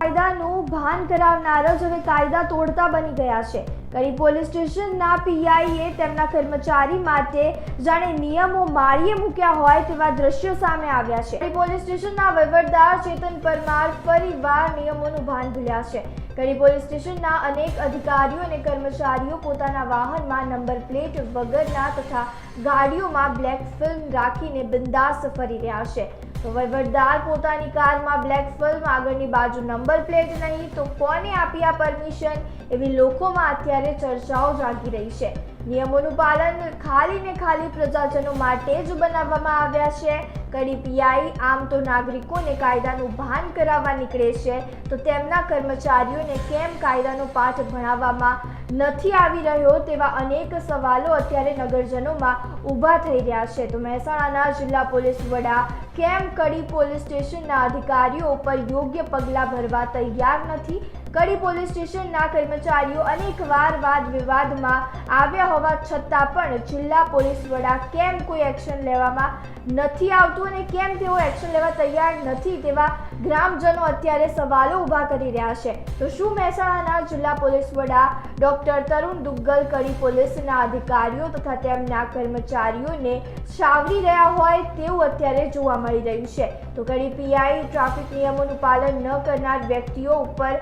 કાયદાનું ભાન કરાવનાર જ હવે કાયદા તોડતા બની ગયા છે. કરી પોલીસ સ્ટેશનના પીઆઈએ તેમના કર્મચારી માટે જાણે નિયમો માળીએ મૂક્યા હોય તેવા દ્રશ્યો સામે આવ્યા છે. પોલીસ સ્ટેશનના વહીવટદાર ચેતન પરમાર ફરીવાર નિયમોનું ભાન ભૂલ્યા છે. કરી પોલીસ સ્ટેશનના અનેક અધિકારીઓ અને કર્મચારીઓ પોતાના વાહનમાં નંબર પ્લેટ વગરના તથા ગાડીઓમાં બ્લેક ફિલ્મ રાખીને બિંદાસ ફરી રહ્યા છે. તો વહીવટદાર પોતાની કારમાં બ્લેક ફિલ્મ આગળની બાજુ નંબર પ્લેટ નહીં, તો કોને આપી આ પરમિશન? એવી લોકોમાં અત્યારે ચર્ચાઓ જાગી રહી છે. નિયમોનું પાલન ખાલી ને ખાલી પ્રજાજનો માટે જ બનાવવામાં આવ્યા છે. કડી પીઆઈ, આમ તો નાગરિકોને કાયદાનું ભાન કરાવવા નીકળે છે, તો તેમના કર્મચારીઓને કેમ કાયદાનો પાઠ ભણાવવામાં નથી આવી રહ્યો તેવા અનેક સવાલો અત્યારે નગરજનોમાં ઊભા થઈ રહ્યા છે. તો મહેસાણાના જિલ્લા પોલીસ વડા, કેમ કડી પોલીસ સ્ટેશનના અધિકારીઓ ઉપર યોગ્ય પગલાં ભરવા તૈયાર નથી? કડી પોલીસ સ્ટેશનના કર્મચારીઓ અનેકવાર વાદ વિવાદમાં આવ્યા હોવા છતાં પણ જિલ્લા પોલીસ વડા કેમ કોઈ એક્શન લેવામાં નથી આવતું અને કેમ તેઓ એક્શન લેવા તૈયાર નથી તેવા ગ્રામજનો અત્યારે સવાલો ઊભા કરી રહ્યા છે. તો શું મહેસાણાના જિલ્લા પોલીસ વડા ડોક્ટર તરુણ દુગ્ગલ કડી પોલીસના અધિકારીઓ તથા તેમના કર્મચારીઓને સાવરી રહ્યા હોય તેવું અત્યારે જોવા મળી રહ્યું છે. તો કડી પીઆઈ ટ્રાફિક નિયમોનું પાલન ન કરનાર વ્યક્તિઓ ઉપર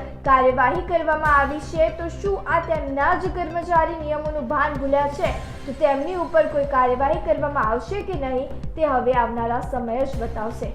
કાર્યવાહી કરવામાં આવી છે, તો શું આ તેમના જ કર્મચારી નિયમોનું ભાન ભૂલ્યા છે? તો તેમની ઉપર કોઈ કાર્યવાહી કરવામાં આવશે કે નહીં, તે હવે આવનારા સમય જ બતાવશે.